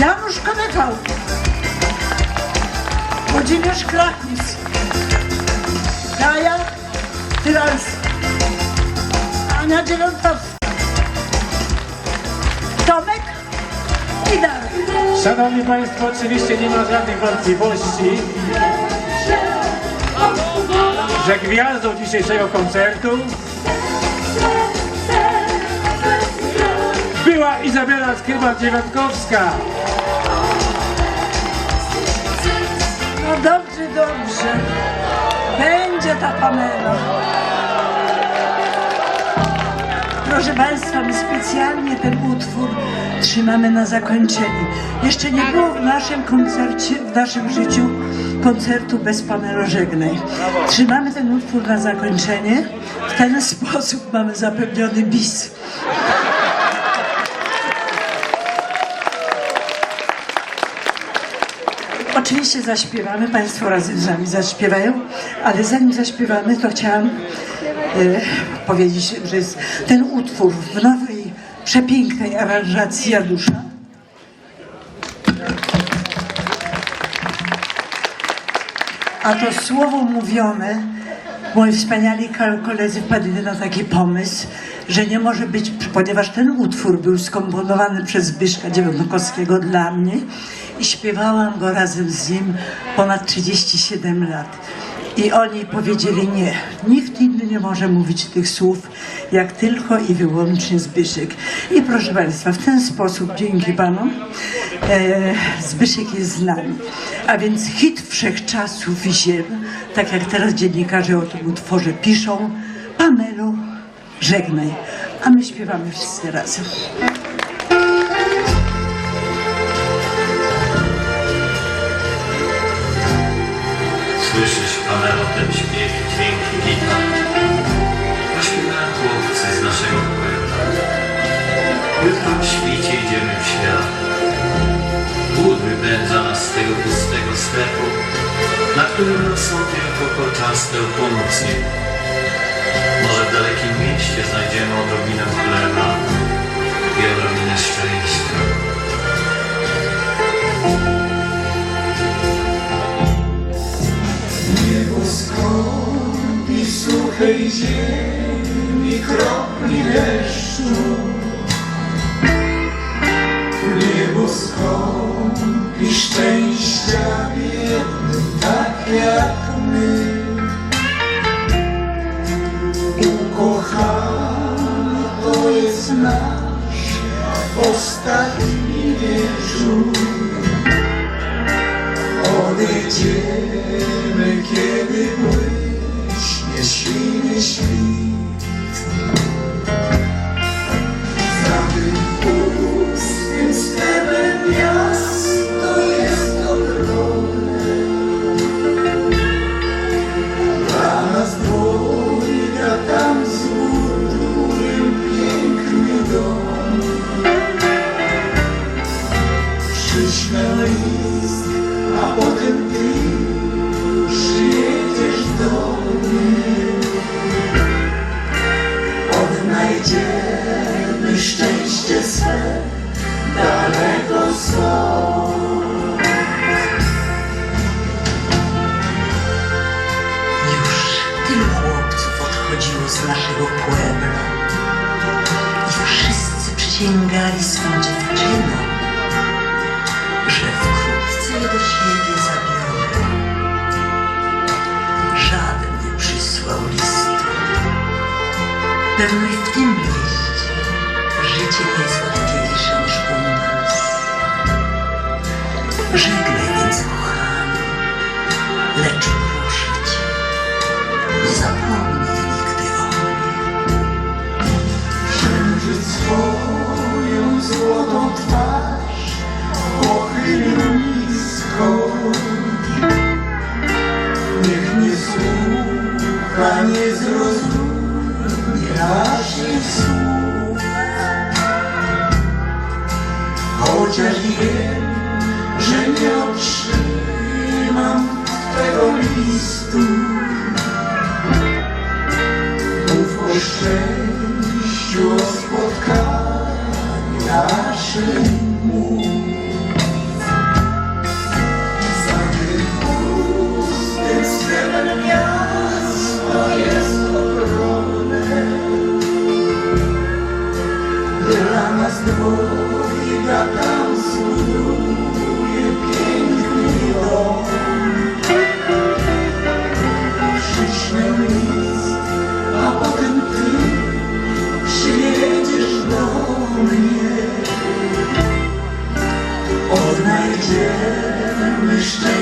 Janusz Konykał. Włodzimierz Krachnis. Kaja Tyrals. Ania Dziewiątowska. Tomek i Darek. Szanowni Państwo, oczywiście nie ma żadnych wątpliwości, że gwiazdą dzisiejszego koncertu była Izabela Skryban-Dziewiątkowska. No dobrze, dobrze. Będzie ta Pamela. Proszę Państwa, my specjalnie ten utwór trzymamy na zakończenie. Jeszcze nie było w naszym koncercie, w naszym życiu koncertu bez Pamelo Żegnej. Trzymamy ten utwór na zakończenie. W ten sposób mamy zapewniony bis. Oczywiście zaśpiewamy, Państwo razem z nami zaśpiewają, ale zanim zaśpiewamy, to chciałam e, powiedzieć, że jest ten utwór w nowej, przepięknej aranżacji Janusza. A to słowo mówione, moi wspaniali ko- koledzy wpadli na taki pomysł, że nie może być, ponieważ ten utwór był skomponowany przez Zbyszka Dziewiątkowskiego dla mnie i śpiewałam go razem z nim ponad 37 lat. I oni powiedzieli nie, nikt inny nie może mówić tych słów, jak tylko i wyłącznie Zbyszek. I proszę Państwa, w ten sposób, dzięki Panom, e, Zbyszek jest z nami. A więc hit wszechczasów i ziem, tak jak teraz dziennikarze o tym utworze piszą, Pamelo, żegnaj. A my śpiewamy wszyscy razem. Słyszysz, Pamelo, ten śpiew i dźwięki gitar. Pośpiewają chłopcy z naszego puebla. Jutro w świcie idziemy w świat. Głód wypędza nas z tego pustego sklepu, na którym rosną tylko kolczaste oponucje. Może w dalekim mieście znajdziemy odrobinę suchej ziemi kropli deszczu. Niebo skąpi szczęścia biednym, tak jak my. Ukochany to jest nasz ostatni wieczór. Odejdziemy, kiedy błyśnie street. Już tylu chłopców odchodziło z naszego puebla i wszyscy przysięgali swą dziewczynom, że wkrótce je do siebie zabiorę. Żaden nie przysłał listu. Pewno i w tym lecz proszę nie zapomnij nigdy o mnie. Księżyc swoją złotą twarz pochylił nisko. Niech nie słucha, nie zrozumie naszych słów. Chociaż wiem, że nie otrzymam tego listu. Mów o Deus está.